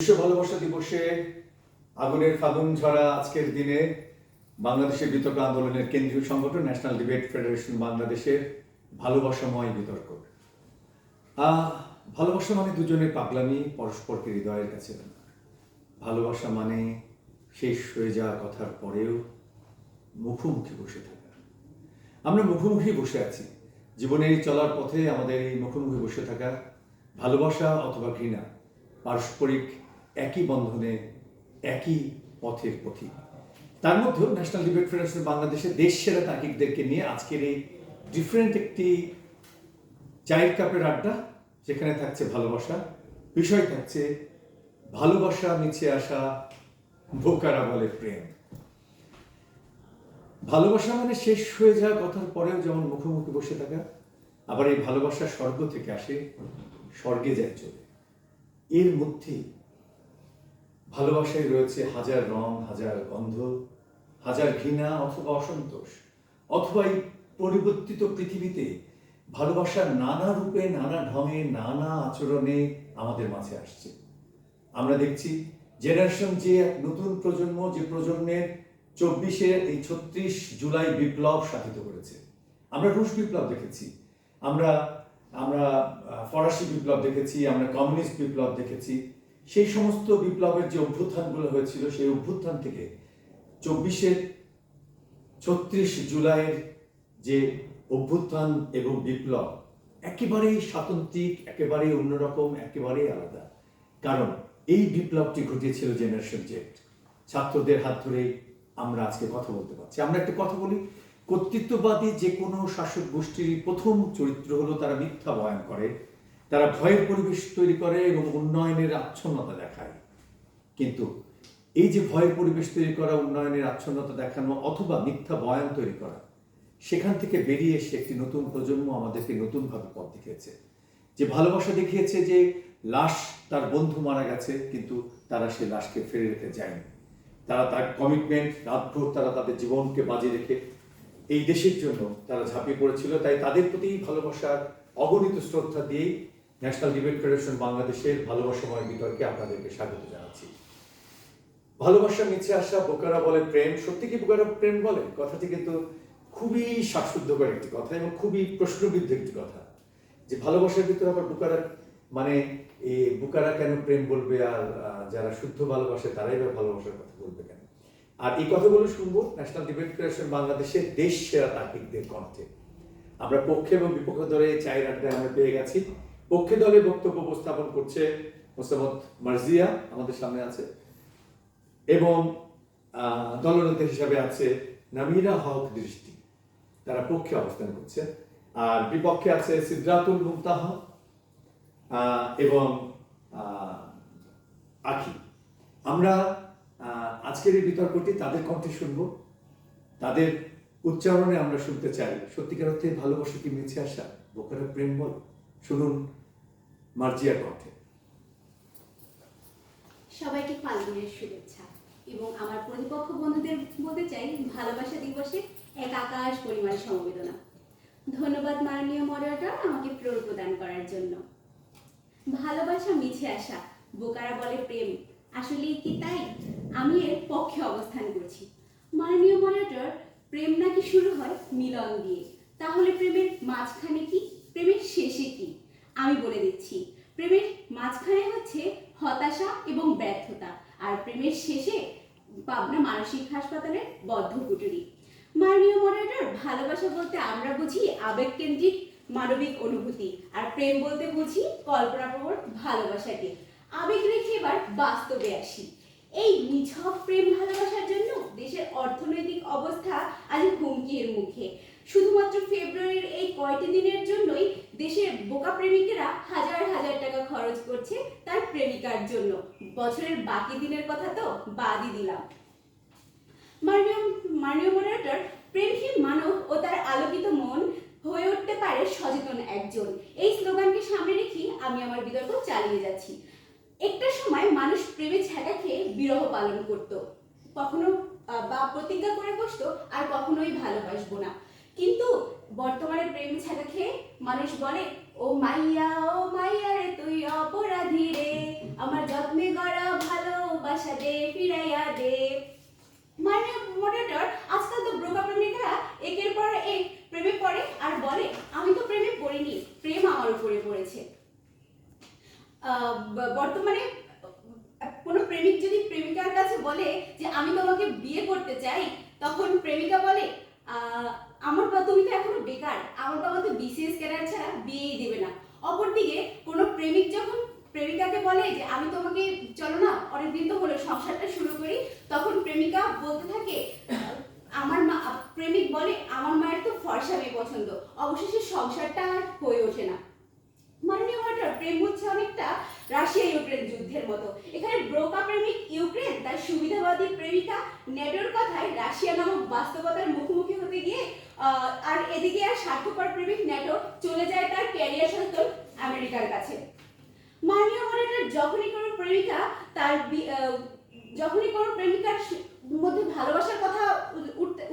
বিশ্ব ভালোবাসা দিবসে আগুনের ফাগুন ঝরা আজকের দিনে বাংলাদেশের বিতর্ক আন্দোলনের কেন্দ্রীয় সংগঠন ন্যাশনাল ডিবেট ফেডারেশন বাংলাদেশের ভালোবাসাময় বিতর্ক। ভালোবাসা মানে দুজনের পাগলামি, পরস্পরকে হৃদয়ের কাছে ভালোবাসা মানে শেষ হয়ে যাওয়া কথার পরেও মুখোমুখি বসে থাকা। আমরা মুখোমুখি বসে আছি। জীবনের চলার পথে আমাদের এই মুখোমুখি বসে থাকা ভালোবাসা অথবা ঘৃণা, পারস্পরিক একই বন্ধনে, একই পথের পথিক। তার মধ্যেও ন্যাশনাল ডিবেট ফেডারেশন বাংলাদেশের দেশ সেরা তাকিকদেরকে নিয়ে আজকের এই ডিফারেন্ট একটি চায়ের কাপের আড্ডা, যেখানে থাকছে ভালোবাসা, বিষয় থাকছে ভালোবাসা মিছে আসা, বোকারা বলে প্রেম। ভালোবাসা মানে শেষ হয়ে যাওয়া কথার পরেও যেমন মুখোমুখি বসে থাকা, আবার এই ভালোবাসা স্বর্গ থেকে আসে, স্বর্গে যায় চলে। এর মধ্যে ভালোবাসায় রয়েছে হাজার রং, হাজার গন্ধ, হাজার ঘৃণা অথবা অসন্তোষ। অথবা এই পরিবর্তিত পৃথিবীতে ভালোবাসার নানা রূপে, নানা ঢঙে, নানা আচরণে আমাদের মাঝে আসছে। আমরা দেখছি জেনারেশন যে এক নতুন প্রজন্ম, যে প্রজন্মের চব্বিশের এই ছত্রিশ জুলাই বিপ্লব সাধিত করেছে। আমরা রুশ বিপ্লব দেখেছি, আমরা আমরা ফরাসি বিপ্লব দেখেছি, আমরা কমিউনিস্ট বিপ্লব দেখেছি সেই সমস্ত বিপ্লবের যে অভ্যুত্থানগুলো হয়েছিল, সেই অভ্যুত্থান থেকে চব্বিশের ছত্রিশ জুলাইয়ের যে অভ্যুত্থান এবং বিপ্লব, একেবারেই স্বাতন্ত্রিক, একেবারেই অন্যরকম, একেবারেই আলাদা। কারণ এই বিপ্লবটি ঘটিয়েছিল জেনারেশন জেড ছাত্রদের হাত ধরেই আমরা আজকে কথা বলতে পারছি। আমরা একটা কথা বলি, কর্তৃত্ববাদী যে কোনো শাসক গোষ্ঠীর প্রথম চরিত্র হলো তারা মিথ্যা বয়ান করে। তারা ভয়ের পরিবেশ তৈরি করে এবং উন্নয়নের আচ্ছন্নতা দেখায়। কিন্তু এই যে ভয়ের পরিবেশ তৈরি করা, উন্নয়নের আচ্ছন্নতা দেখানো অথবা মিথ্যা বয়ান তৈরি করা, সেখান থেকে বেরিয়ে এসে একটি নতুন প্রজন্ম আমাদেরকে নতুনভাবে পথ দেখিয়েছে। যে ভালোবাসা দেখিয়েছে যে লাশ তার বন্ধু মারা গেছে, কিন্তু তারা সে লাশকে ফেলে রেখে যায়নি। তারা তার কমিটমেন্ট রাতভর তারা তাদের জীবনকে বাজি রেখে এই দেশের জন্য তারা ঝাঁপিয়ে পড়েছিল। তাই তাদের প্রতি ভালোবাসার অগণিত শ্রদ্ধা দিয়েই ন্যাশনাল ডিবেট ফেডারেশন বাংলাদেশের ভালোবাসাময় বিতর্কে আপনাদেরকে স্বাগত জানাচ্ছি। ভালোবাসা মিছে আসা বোকারা বলে প্রেম, সত্যি কি বোকারা প্রেম বলে? কথাটি কিন্তু খুবই শ্বাসরুদ্ধকর একটি কথা এবং খুবই প্রশ্নবিদ্ধ একটি কথা। যে ভালোবাসার ভিতরে আবার বোকারা মানে এ বুকারা কেন প্রেম বলবে আর যারা শুদ্ধ ভালোবাসে তারাই বা ভালোবাসার কথা বলবে কেন? আর এই কথাগুলো শুনব ন্যাশনাল ডিবেট ফেডারেশন বাংলাদেশের দেশ সেরা তাকিকদের কণ্ঠে। আমরা পক্ষে এবং বিপক্ষ ধরে এই চায়ের আড্ডায় আমরা পেয়ে গেছি। পক্ষে দলে বক্তব্য উপস্থাপন করছে মোসাম্মদ মার্জিয়া আমাদের সামনে আছে এবং দলনেতা হিসাবে আছে নামিরা হক দৃষ্টি। তারা পক্ষে অবস্থান করছে। আর বিপক্ষে আছে সিদ্রাতুল মুক্তাহ এবং আখি। আমরা আজকের এই বিতর্কটি তাদের কণ্ঠে শুনব। তাদের উচ্চারণে আমরা শুনতে চাই, সত্যিকার অর্থে ভালোবাসা কি মিছে আসা? বোকারা প্রেম বল শুনুন মার্জিয়ার কণ্ঠে। সবাইকে ফাল্গুনের শুভেচ্ছা। এবং আমার প্রতিপক্ষ বন্ধুদের বলতে চাই, ভালোবাসা দিবসে এক আকাশ পরিমাণ সমবেদনা। ধন্যবাদ মাননীয় মডারেটর আমাকে ফ্লোর প্রদান করার জন্য। ভালোবাসা মিছে আসা, বোকারা বলে প্রেম। আসলে কি তাই? আমি এর পক্ষে অবস্থান করছি। মাননীয় মডারেটর প্রেম নাকি শুরু হয় মিলন দিয়ে? তাহলে প্রেমের মাঝখানে কি? প্রেমের শেষে কি? আমি বলে দিচ্ছি। প্রেমের মাঝখানে হচ্ছে হতাশা এবং ব্যর্থতা। আর প্রেমের শেষে পাবনা মানসিক হাসপাতালের বদ্ধ কুটুরি। মাননীয় মডারেটর ভালোবাসা বলতে আমরা বুঝি আবেগকেন্দ্রিক মানবিক অনুভূতি। আর প্রেম বলতে বুঝি কল্পনাপ্রবণ ভালোবাসাকে। আবেগ রেখে এবার বাস্তবে আসি। এই নিছক প্রেম ভালোবাসার জন্য দেশের অর্থনৈতিক অবস্থা আজ হুমকির মুখে। শুধুমাত্র ফেব্রুয়ারির এই কয়টি দিনের জন্যই দেশের বোকা প্রেমিকেরা হাজার হাজার টাকা খরচ করছে তার প্রেমিকার জন্য। বছরের বাকি দিনের কথা তো বাদই দিলাম। মাননীয় মাননীয় মডারেটর প্রেমহীন মানব ও তার আলোকিত মন হয়ে উঠতে পারে সচেতন একজন। এই স্লোগানকে সামনে রেখেই আমি আমার বিতর্ক চালিয়ে যাচ্ছি। একটা সময় মানুষ প্রেমে ছ্যাঁকা খেয়ে বিরহ পালন করত। কখনো বা প্রতিজ্ঞা করে বসতো আর কখনোই ভালোবাসবো না। কিন্তু বর্তমানে প্রেমে ছাড়া খেয়ে মানুষ বলে, ও মাইয়া ও মাইয়া রে, তুই অপরাধী রে। আমার যত্নে গড়া ভালোবাসা দে, ফিরাইয়া দে। মানে মডারেটর আজকাল তো ব্রোকা প্রেমিকারা একের পর এক প্রেমে পড়ে আর বলে, আমি তো প্রেমে পড়িনি, প্রেম আমার উপরে পড়েছে। বর্তমানে কোনো প্রেমিক যদি প্রেমিকার কাছে বলে যে, আমি তোমাকে বিয়ে করতে চাই, তখন প্রেমিকা বলে আমার বা তুমি তো এখনও বেকার, আমার বাবা তো বিসিএস ক্যারিয়ার ছাড়া বিয়েই দেবে না। অপরদিকে কোনো প্রেমিক যখন প্রেমিকাকে বলে যে, আমি তোমাকে, চলো না, অনেকদিন তো হলো, সংসারটা শুরু করি, তখন প্রেমিকা বলতে থাকে, আমার মা প্রেমিক বলে, আমার মায়ের তো ফর্সা মেয়ে পছন্দ, অবশেষে সংসারটা আর হয়ে ওঠে না। মাননীয় মহাটর প্রেম হচ্ছে অনেকটা রাশিয়া ইউক্রেন যুদ্ধের মতো। এখানে ব্রোকা প্রেমিক ইউক্রেন, তার সুবিধাবাদী প্রেমিকা নেটোর কথায় রাশিয়া নামক বাস্তবতার মুখোমুখি হতে গিয়ে আর এদিকে আর স্বার্থপর প্রেমিক নেটো চলে যায় তার ক্যারিয়ার সত্ত্বেও আমেরিকার কাছে। মাননীয় মহাটর যখনই কোনো প্রেমিকা তার যখনই কোনো প্রেমিকার মধ্যে ভালোবাসার কথা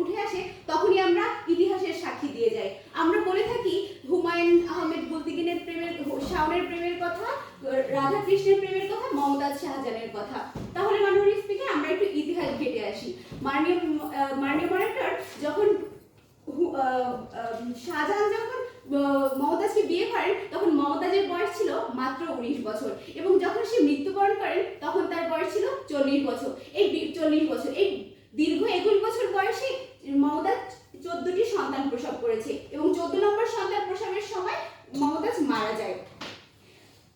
উঠে আসে, তখনই আমরা ইতিহাসের সাক্ষী দিয়ে যাই। আমরা বলে থাকি, হুমায়ুন আহমেদ বুলদিগিনের প্রেমের শাওনের প্রেমের কথা রাধা কৃষ্ণের প্রেমের কথা, মমতাজ শাহজাহানের কথা। তাহলে মাননীয় স্পিকার আমরা একটু ইতিহাস ঘেটে আসি। মাননীয় মাননীয় মহারাষ্ট্র যখন শাহজাহান যখন মমতাজকে বিয়ে করেন, তখন মমতাজের বয়স ছিল মাত্র উনিশ বছর। এবং যখন সে মৃত্যুবরণ করেন, তখন তার বয়স ছিল চল্লিশ বছর। এই চল্লিশ বছর এই দীর্ঘ একুশ বছর বয়সে মমতাজ চোদ্দটি সন্তান প্রসব করেছে এবং চোদ্দ নম্বর সন্তান প্রসবের সময় মমতাজ মারা যায়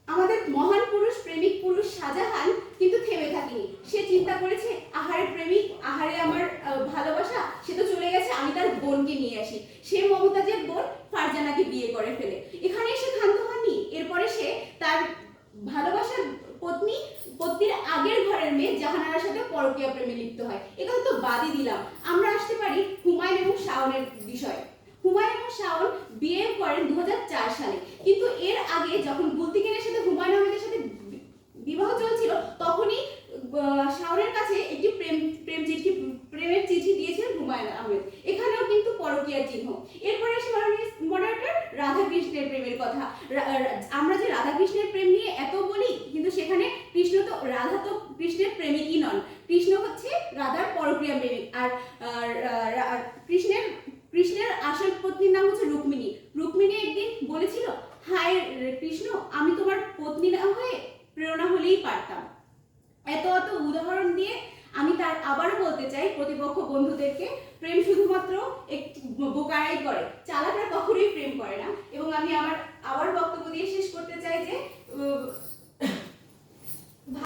আমাদের মহান পুরুষ প্রেমিক পুরুষ শাহজাহান কিন্তু থেমে থাকেনি সে চিন্তা করেছে আহারে প্রেমিক আহারে আমার আহ, ভালোবাসা সে তো চলে গেছে আমি তার বোনকে নিয়ে আসি সে মমতাজের বোন ফারজানাকে বিয়ে করে ফেলে এখানে এসে ক্ষান্ত হয়নি এরপরে সে তার ভালোবাসার পত্নী পত্নীর আগের ঘরের মেয়ে জাহানারার সাথে পরকীয়া প্রেমে লিপ্ত হয়। এখানে তো বাদই দিলাম। আমরা আসতে পারি হুমায়ুন এবং শাওনের বিষয়ে। হুমায়ুন এবং শাওন বিয়ে করেন দু হাজার চার সালে। কিন্তু এর আগে যখন বুলতিকেনের সাথে হুমায়ুন আহমেদের সাথে বিবাহ চলছিল তখনই আহ, শাওনের কাছে একটি প্রেম প্রেম চিঠি প্রেমের চিঠি দিয়েছিলেন হুমায়ুন আহমেদ এখানেও কিন্তু পরকীয়ার চিহ্ন এরপরে আসে মডারেটর রাধাকৃষ্ণের প্রেমের কথা রা- রা- আমরা যে রাধাকৃষ্ণের প্রেম নিয়ে এত বলি কিন্তু সেখানে কৃষ্ণ তো রাধা তো কৃষ্ণের প্রেমিকই নন। কৃষ্ণ হচ্ছে রাধার পরক্রিয়া প্রেমিক। আর কৃষ্ণের কৃষ্ণের আসল পত্নীর নাম হচ্ছে রুক্মিণী। রুক্মিণী একদিন বলেছিল, হায় কৃষ্ণ, আমি তোমার পত্নী না হয়ে প্রেরণা হলেই পারতাম। এত এত উদাহরণ দিয়ে আমি তার আবারও বলতে চাই, প্রতিপক্ষ বন্ধুদেরকে, প্রেম শুধুমাত্র একটি বোকারাই করে। চালাকরা কখনোই প্রেম করে না। এবং আমি আমার আবার বক্তব্য দিয়ে শেষ করতে চাই যে